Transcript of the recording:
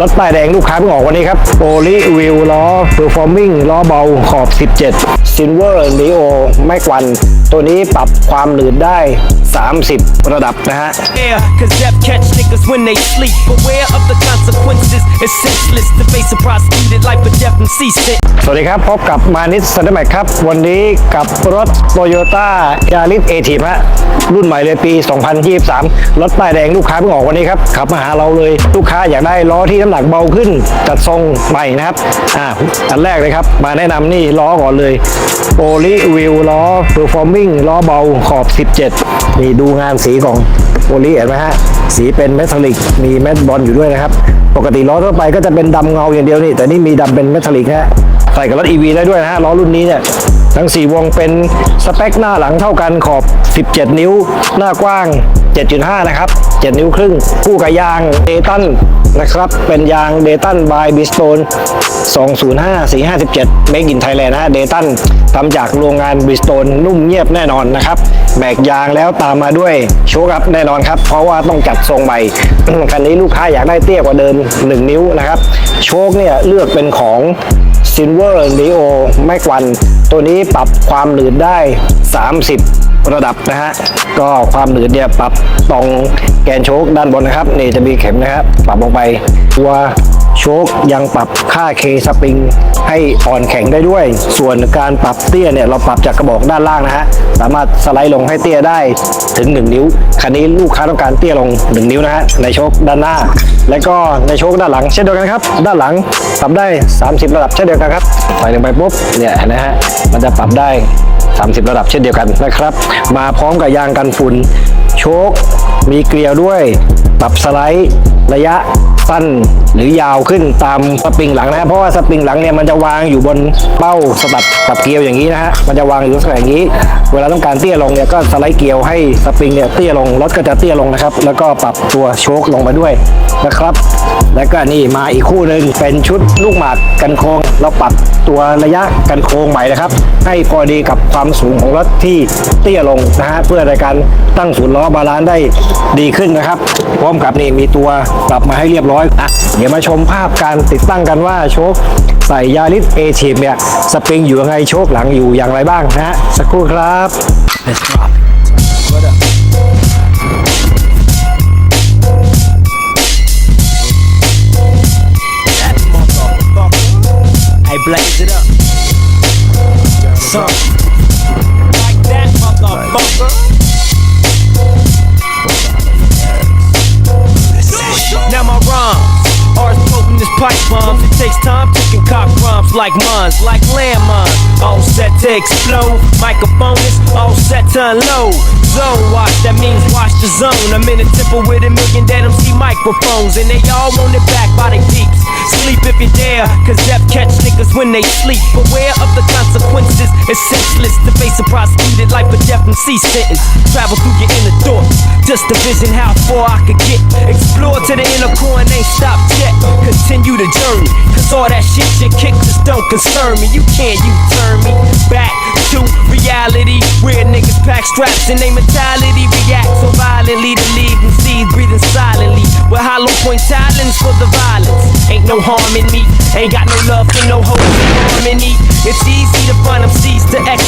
รถป้ายแดงลูกค้าเพิ่งออกวันนี้ครับโอลิวิวล้อ performing ล้อเบาขอบ 17 Silver Neo ไม่กวัน ตัวนี้ปรับความหนืดได้ 30 ระดับนะฮะ it's senseless to face a prosecuted life or death and cease it. สวัสดีครับ พบกับมานิสซันเดอร์แมครับ วันนี้กับรถ Toyota Yaris a t i ฮะรุ่นใหม่เลยปี 2023 รถป้ายแดงลูกค้าเพิ่งออกวันนี้ครับ ขับมาหาเราเลย ลูกค้าอยากได้ล้อที่น้ำหนักเบาขึ้น จัดทรงใหม่นะครับ อ่า อันแรกเลยครับ มาแนะนำนี่ล้อก่อนเลยโ l ลิวิวล้อ performing ล้อเบาขอบ 17 นี่ดูงานสีของโ l ลิเห็นไหมฮะ สีเป็นเมทัลลิก มีแมตบอลอยู่ด้วยนะครับ ปกติล้อทั่วไปก็จะเป็นดำเงาอย่างเดียวนี่ แต่นี่มีดำเป็นเมทัลลิกฮะใส่กับรถ EV ได้ด้วยนะฮะล้อรุ่นนี้เนี่ยทั้ง 4 วงเป็นสเปคหน้าหลังเท่ากันขอบ 17 นิ้ว หน้ากว้าง 7.5 นะครับ 7 นิ้วครึ่ง คู่กับยางเดตันนะครับ เป็นยางเดตันบายบิสโตน205 457 Make in Thailand นะฮะเดตันทำจากโรงงานบิสโตนนุ่มเงียบแน่นอนนะครับ แบกยางแล้วตามมาด้วยโชคอัพแน่นอนครับ เพราะว่าต้องจัดทรงใหม่ คันนี้ลูกค้าอยากได้เตี้ยกว่าเดิม 1 นิ้วนะครับ โชคเนี่ยเลือกเป็นของ Silver Neo ไม่กวัน ตัวนี้ปรับความหนืดได้ 30 ระดับนะฮะก็ความหนืดเนี่ยปรับตรงแกนโชคด้านบนนะครับนี่จะมีเข็มนะครับปรับลงไปตัวโชคยังปรับค่า K สปริงให้อ่อนแข็งได้ด้วย ส่วนการปรับเตี้ยเนี่ยเราปรับจากกระบอกด้านล่างนะฮะสามารถสไลด์ลงให้เตี้ยได้ถึง 1 นิ้ว คันนี้ลูกค้าต้องการเตี้ยลง 1 นิ้วนะฮะในโชคด้านหน้า และก็ในโชคด้านหลังเช่นเดียวกันครับ ด้านหลังปรับได้ 30 ระดับเช่นเดียวกันครับใส่ลงไปปุ๊บเนี่ยนะฮะมันจะปรับได้ 30 ระดับเช่นเดียวกันนะครับ มาพร้อมกับยางกันฝุ่นโชค มีเกลียวด้วย ปรับสไลด์ระยะ สั้นหรือยาวขึ้นตามสปริงหลังนะเพราะว่าสปริงหลังเนี่ยมันจะวางอยู่บนเป้าสะบัดกับเกลียวอย่างนี้นะฮะมันจะวางอยู่ลักษณะอย่างนี้ เวลาต้องการเตี้ยลงเนี่ยก็สไลด์เกลียวให้สปริงเนี่ยเตี้ยลงรถก็จะเตี้ยลงนะครับ แล้วก็ปรับตัวโชคลงมาด้วยนะครับ แล้วก็นี่มาอีกคู่หนึ่งเป็นชุดลูกหมากกันโค้งเราปรับตัวระยะกันโค้งใหม่นะครับ ให้พอดีกับความสูงของรถที่เตี้ยลงนะฮะเพื่อในการตั้งศูนย์ล้อบาลานซ์ได้ดีขึ้นนะครับ พร้อมกับนี่มีตัวปรับมาให้เรียบร้อยอะเดี๋ยวมาชมภาพการติดตั้งกันว่าโชคใส่ยาริสเอทีมเนี่ยสปริงอยู่ยังไงโชคหลังอยู่อย่างไรบ้างนะฮะสักครู่ครับ Let's drop it. What up? That motherfucker. Hey, blaze it up. Son. Like that, motherfucker. Bombs. It takes time to concoct rhymes like mines, like landmines. All set to explode. Microphone is all set to unload. Zone watch, that means watch the zone. I'm in a temple with a million dead MC microphones, and they all want it back by the peeps. Sleep if you dare, cause death catch niggas when they sleep. Beware of the consequences, it's senseless to face a prosecuted life or death MC sentence. Travel through your inner thoughts, just to vision how far I could get. Explore to the inner core and ain't stopped yet. The journey, cause all that shit you kick just don't concern me. You can't you turn me back to reality where niggas pack straps and they mentality react so violently to leave and seeds breathing silently with hollow point talents for the violence. Ain't no harm in me, ain't got no love for no hope harmony. It's easy to find them seeds to X.